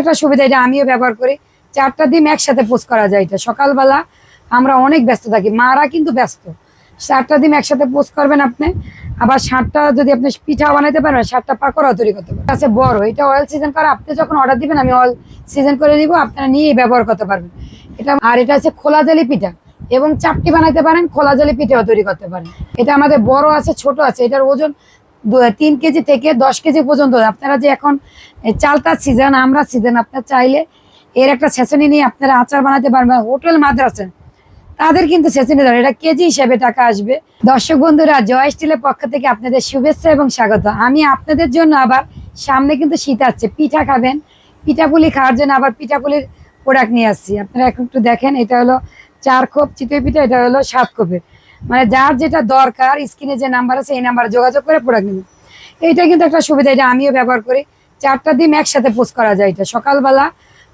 একটা সুবিধা এটা আমিও ব্যবহার করি। চারটা ডিম একসাথে পোস্ট করা যায় এটা। সকালবেলা আমরা অনেক ব্যস্ত থাকি। মারা কিন্তু ব্যস্ত। চারটা ডিম একসাথে পোস্ট করবেন আপনি। আবার ষাটটা যদি আপনি পিঠা বানাইতে পারেন ষাটটা পাকোড়াও তৈরি করতে পারবেন আছে বড়। এটা অয়েল সিজন করা আপনি যখন অর্ডার দিবেন, আমি অয়েল সিজন করে দিব আপনারা নিয়েই ব্যবহার করতে পারবেন। এটা আর এটা আছে খোলা জালি পিঠা। এবং চাপটি বানাইতে পারেন, খোলা জালি পিঠাও তৈরি করতে পারেন। এটা আমাদের বড় আছে, ছোট আছে। এটার ওজন তিন কেজি থেকে দশ কেজি পর্যন্ত। আপনারা যে এখন চালতার সিজন আমরা সিজন আপনার চাইলে এর একটা সেশনি নিয়ে আপনারা আচার বানাতে পারবেন হোটেল, মাদ্রাসা। তাদের কিন্তু সেশনে ধরে, এটা কেজি হিসেবে টাকা আসবে। দর্শক বন্ধুরা, জয় স্টিলের পক্ষ থেকে আপনাদের শুভেচ্ছা এবং স্বাগত। আমি আপনাদের জন্য আবার সামনে কিন্তু শীত আসছে, পিঠা খাবেন। পিঠাপুলি খাওয়ার জন্য আবার পিঠাপুলির প্রোডাক্ট নিয়ে আসছি। আপনারা এখন একটু দেখেন, এটা হলো চার খোপ চিতই পিঠা, এটা হলো সাত খোপের। মানে যার যেটা দরকার, স্ক্রিনে যে নাম্বার আছে, এই নাম্বারে যোগাযোগ করে প্রোডাক্ট নেবেন এইটা কিন্তু একটা সুবিধা, এটা আমিও ব্যবহার করি। চারটা ডিম একসাথে পোস্ট করা যায় এটা। সকালবেলা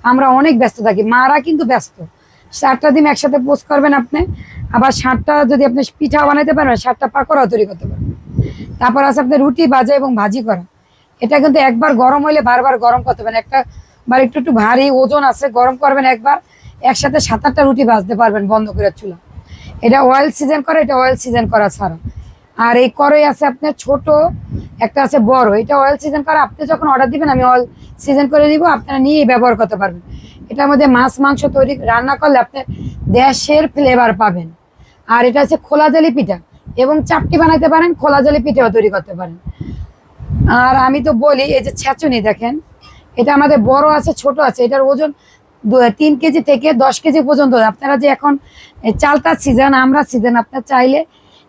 আমরা অনেক ব্যস্ত থাকি। মারা কিন্তু ব্যস্ত। চারটা ডিম একসাথে পোস্ট করবেন আপনি। আবার ষাটটা যদি আপনি পিঠা বানাইতে পারবেন ষাটটা পাকোড়াও তৈরি করতে পারবেন তারপর আছে আপনার রুটি, ভাজা এবং ভাজি করা। এটা কিন্তু একবার গরম হইলে বারবার গরম করতে পারেন একটা বার একটু একটু ভারী ওজন আছে, গরম করবেন একবার। একসাথে সাত আটটা রুটি ভাজতে পারবেন বন্ধ করে চুলা। এটা অয়েল সিজন করা, এটা অয়েল সিজন করা ছাড়া। আর এই করই আছে আপনার ছোট, একটা আছে বড়। এটা অয়েল সিজন করা, আপনি যখন অর্ডার দিবেন, আমি অয়েল সিজন করে দিব আপনারা নিয়েই ব্যবহার করতে পারবেন। এটার মধ্যে মাছ, মাংস তৈরি, রান্না করলে আপনি দেশের ফ্লেভার পাবেন। আর এটা আছে খোলা জালি পিঠা, এবং চাপটি বানাইতে পারেন, খোলা জালি পিঠাও তৈরি করতে পারেন। আর আমি তো বলি, এই যে ছেঁচুনি দেখেন, এটা আমাদের বড় আছে, ছোট আছে, এটার ওজন তিন কেজি থেকে দশ কেজি পর্যন্ত। আপনারা যে এখন চালতার সিজন আমরা সিজন আপনার চাইলে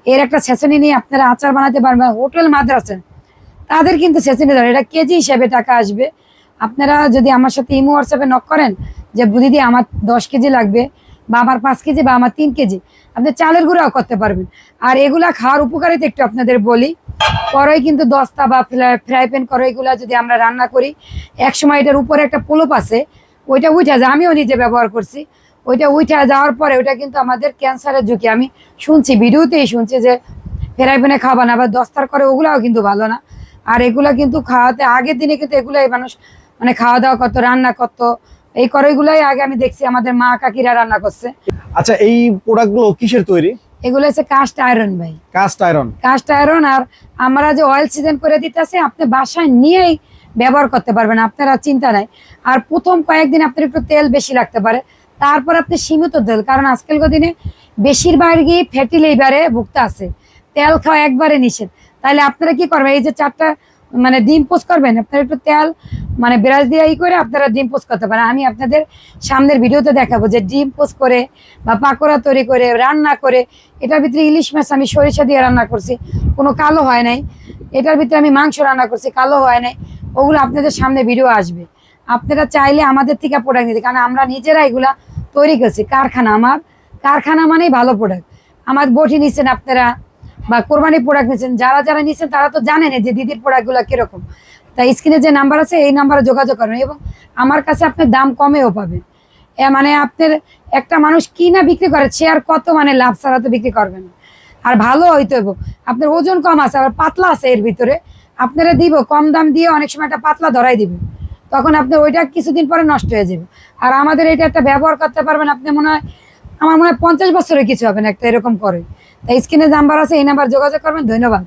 এর একটা ছেঁচুনি নিয়ে আপনারা আচার বানাতে পারবেন হোটেল, মাদ্রাসা। তাদের কিন্তু সেশনে ধরে এটা কেজি হিসেবে টাকা আসবে। আপনারা যদি আমার সাথে ইমো হোয়াটসঅ্যাপে নক করেন, যে দিদি আমার দশ কেজি লাগবে, বা আমার পাঁচ কেজি, বা আমার তিন কেজি। আপনি চালের গুঁড়াও করতে পারবেন। আর এগুলা খাওয়ার উপকারিতা একটু আপনাদের বলি। কড়াই কিন্তু দস্তা বা ফ্রাই প্যান কড়াইগুলা যদি আমরা রান্না করি, এক সময় এটার উপরে একটা পোলপ আছে ওইটা উঠে যায় আমিও নিজে ব্যবহার করছি। ওইটা উঠে যাওয়ার পরে ওইটা কিন্তু আমাদের ক্যান্সারের ঝুঁকি। আমি শুনছি ভিডিওতেই শুনছি যে ফ্রাই খাওয়া না বা দস্তার করে ওগুলাও কিন্তু ভালো না। আর এগুলা কিন্তু খাওয়াতে আগের দিনে কিন্তু এগুলাই মানুষ মানে খাওয়া দাওয়া করতো রান্না করতো। এই কড়াইগুলাই আগে আমি দেখছি আমাদের মা কাকিরা রান্না করছে। আচ্ছা এই প্রোডাক্টগুলো কিসের তৈরি? এগুলো হচ্ছে কাস্ট আয়রন ভাই। Cast iron. কাস্ট আয়রন আর আমরা যে অয়েল সিজন করে দিতেছি আপনি বাসায় নিয়েই ব্যবহার করতে পারবেন, আপনারা চিন্তা নাই। আর প্রথম কয়েকদিন আপনার একটু তেল বেশি লাগতে পারে। তারপর আপনি সীমিত তেল, কারণ আজকালকার দিনে বেশিরভাগই ফ্যাটি লিভারে ভুগতে আছে। তেল খাওয়া একবারে নিষেধ। তাহলে আপনারা কি করবেন, এই যে চারটা মানে ডিম পোস্ট করবেন, আপনারা একটু তেল মানে ব্রাশ দিয়ে ই করে আপনারা ডিম পোস্ট করতে পারেন। আমি আপনাদের সামনের ভিডিওতে দেখাবো যে ডিম পোস্ট করে বা পাকোড়া তৈরি করে, রান্না করে, এটার ভিতরে ইলিশ মাছ আমি সরিষা দিয়ে রান্না করছি। কোনো কালো হয় নাই। এটার ভিতরে আমি মাংস রান্না করছি, কালো হয় নাই। ওগুলো আপনাদের সামনে ভিডিও আসবে। আপনারা চাইলে আমাদের থেকে প্রোডাক্ট নিতে কারণ আমরা নিজেরা এগুলা তৈরি করছি। কারখানা আমার। কারখানা মানেই ভালো প্রোডাক্ট আমার বটি নিচ্ছেন আপনারা বা কোরবানি প্রোডাক্ট নিচ্ছেন যারা যারা নিচ্ছেন তারা তো জানেন যে দিদির প্রোডাক্টগুলো কীরকম। তাই স্ক্রিনে যে নাম্বার আছে, এই নাম্বারে যোগাযোগ করবেন এবং আমার কাছে আপনার দাম কমেও পাবেন। এ মানে আপনার একটা মানুষ কি না বিক্রি করে, সে আর কত মানে লাভ ছাড়া তো বিক্রি করবে না। আর ভালো হইতে হইব। আপনার ওজন কম আছে, আবার পাতলা আছে এর ভিতরে। আপনারা দিব, কম দাম দিয়ে অনেক সময় একটা পাতলা ধরাই দিব। তখন আপনি ওইটা কিছুদিন পরে নষ্ট হয়ে যাবে। আর আমাদের এটা একটা ব্যবহার করতে পারবেন, আপনি মনে হয়, আমার মনে হয় পঞ্চাশ বছরে কিছু হবে না একটা এরকম করে। তাই স্ক্রিনে নাম্বার আছে, এই নাম্বার যোগাযোগ করবেন, ধন্যবাদ।